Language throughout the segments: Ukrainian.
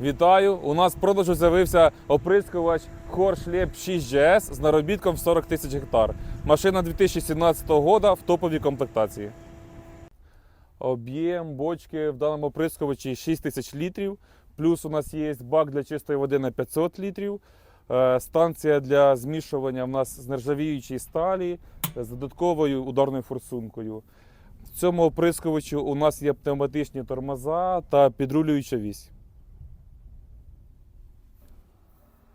Вітаю! У нас в продажу з'явився оприскувач Хоршлеп 6GS з наробітком 40 тисяч гектар. Машина 2017 року в топовій комплектації. Об'єм бочки в даному оприскувачі 6 тисяч літрів. Плюс у нас є бак для чистої води на 500 літрів. Е, Станція для змішування в нас з нержавіючої сталі з додатковою ударною форсункою. В цьому оприскувачу у нас є пневматичні тормоза та підрулююча вісь.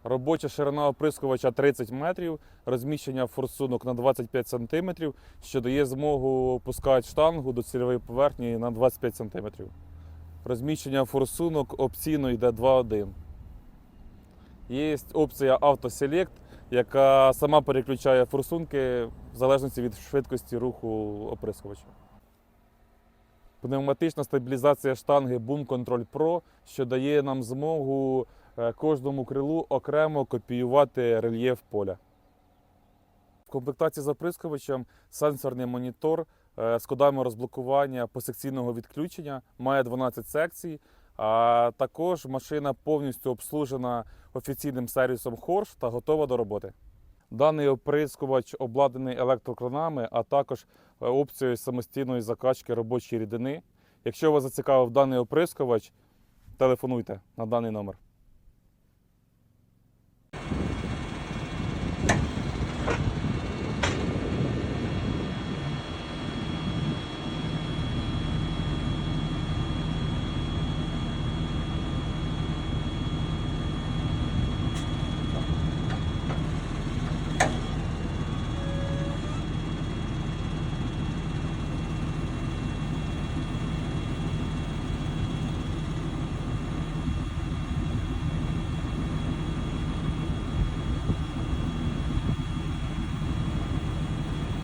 Робоча ширина оприскувача 30 метрів, розміщення форсунок на 25 см, що дає змогу пускати штангу до цільової поверхні на 25 см. Розміщення форсунок опційно йде 2.1. Є опція автоселект, яка сама переключає форсунки в залежності від швидкості руху оприскувача. Пневматична стабілізація штанги Boom Control Pro, що дає нам змогу кожному крилу окремо копіювати рельєф поля. В комплектації з оприскувачем сенсорний монітор е, з кодами розблокування посекційного відключення, має 12 секцій. А також машина повністю обслужена офіційним сервісом Хорш та готова до роботи. Даний оприскувач обладнаний електрокранами, а також е, опцією самостійної закачки робочої рідини. Якщо вас зацікавив даний оприскувач, телефонуйте на даний номер.